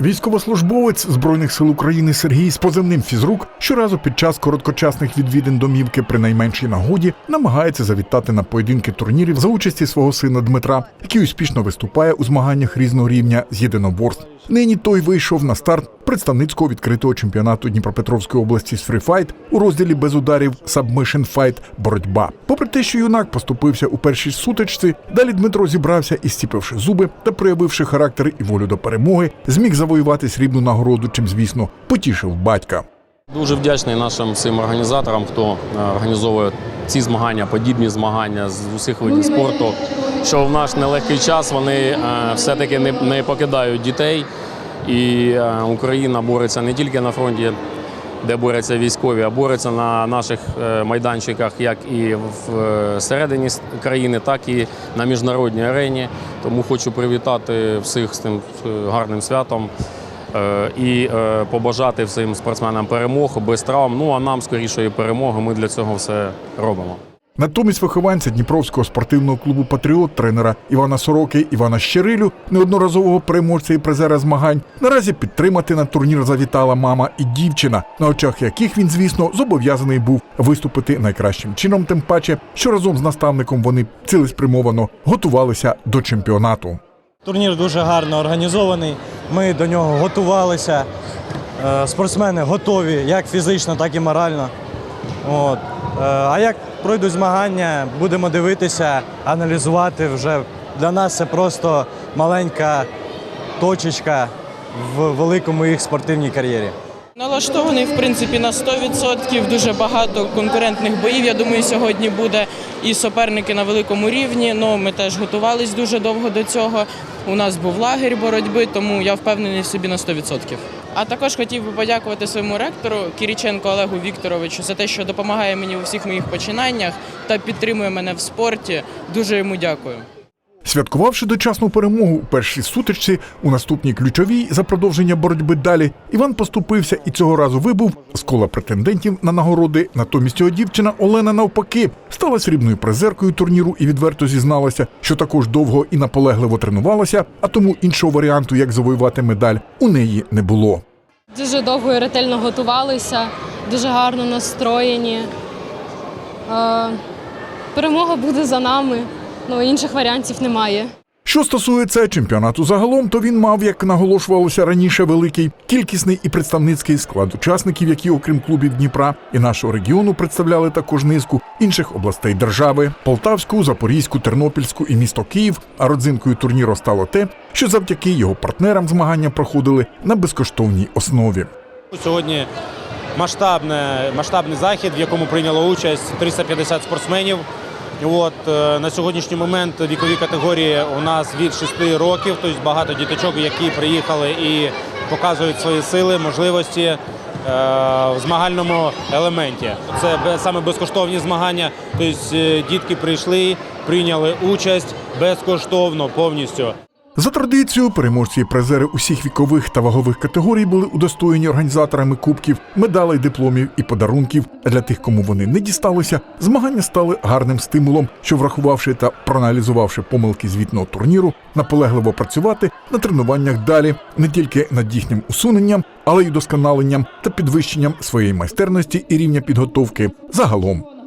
Військовослужбовець Збройних сил України Сергій з позивним фізрук щоразу під час короткочасних відвідин домівки при найменшій нагоді намагається завітати на поєдинки турнірів за участі свого сина Дмитра, який успішно виступає у змаганнях різного рівня з єдиноборств. Нині той вийшов на старт представницького відкритого чемпіонату Дніпропетровської області з фріфайт у розділі без ударів Submission Fight боротьба. Попри те, що юнак поступився у першій сутичці, далі Дмитро зібрався і стіпивши зуби та проявивши характер і волю до перемоги, зміг завоювати срібну нагороду, чим, звісно, потішив батька. Дуже вдячний нашим всім організаторам, хто е, організовує ці змагання, подібні змагання з усіх видів спорту. Що в наш нелегкий час вони е, все-таки не, покидають дітей. І е, Україна бореться не тільки на фронті, де борються військові, а бореться на наших е, майданчиках, як і в середині країни, так і на міжнародній арені. Тому хочу привітати всіх з тим е, гарним святом. Е, і е, побажати всім спортсменам перемог без травм. Ну а нам скорішої перемоги. Ми для цього все робимо. Натомість вихованця Дніпровського спортивного клубу Патріот тренера Івана Сороки Івана Щерилю, неодноразового переможця і призера змагань, наразі підтримати на турнір завітала мама і дівчина, на очах яких він, звісно, зобов'язаний був виступити найкращим чином, тим паче, що разом з наставником вони цілеспрямовано готувалися до чемпіонату. Турнір дуже гарно організований. Ми до нього готувалися. Е, Спортсмени готові як фізично, так і морально. От. Е, А як пройдуть змагання, будемо дивитися, аналізувати вже. Для нас це просто маленька точечка в великому їх спортивній кар'єрі. Налаштований, в принципі, на 100%. Дуже багато конкурентних боїв. Я думаю, сьогодні буде і суперники на великому рівні. Ну, ми теж готувались дуже довго до цього. У нас був лагерь боротьби, тому я впевнений в собі на 100%. А також хотів би подякувати своєму ректору Кіріченко Олегу Вікторовичу за те, що допомагає мені у всіх моїх починаннях та підтримує мене в спорті. Дуже йому дякую. Святкувавши дочасну перемогу у першій сутичці, у наступній ключовій за продовження боротьби далі, Іван поступився і цього разу вибув з кола претендентів на нагороди. Натомість його дівчина Олена навпаки стала срібною призеркою турніру і відверто зізналася, що також довго і наполегливо тренувалася, а тому іншого варіанту, як завоювати медаль, у неї не було. Дуже довго і ретельно готувалися, дуже гарно настроєні. Е, Перемога буде за нами, ну інших варіантів немає. Що стосується чемпіонату загалом, то він мав, як наголошувалося раніше, великий кількісний і представницький склад учасників, які, окрім клубів Дніпра і нашого регіону, представляли також низку інших областей держави Полтавську, Запорізьку, Тернопільську і місто Київ. А родзинкою турніру стало те, що завдяки його партнерам змагання проходили на безкоштовній основі. Сьогодні масштабне, масштабний захід, в якому прийняло участь 350 спортсменів. От, е, на сьогоднішній момент вікові категорії у нас від 6 років, тобто багато діточок, які приїхали і показують свої сили, можливості е, в змагальному елементі. Це саме безкоштовні змагання. Тобто е, дітки прийшли, прийняли участь безкоштовно повністю. За традицією, переможці і призери усіх вікових та вагових категорій були удостоєні організаторами кубків, медалей, дипломів і подарунків. Для тих, кому вони не дісталися, змагання стали гарним стимулом, що, врахувавши та проаналізувавши помилки звітного турніру, наполегливо працювати на тренуваннях далі не тільки над їхнім усуненням, але й удосконаленням та підвищенням своєї майстерності і рівня підготовки загалом.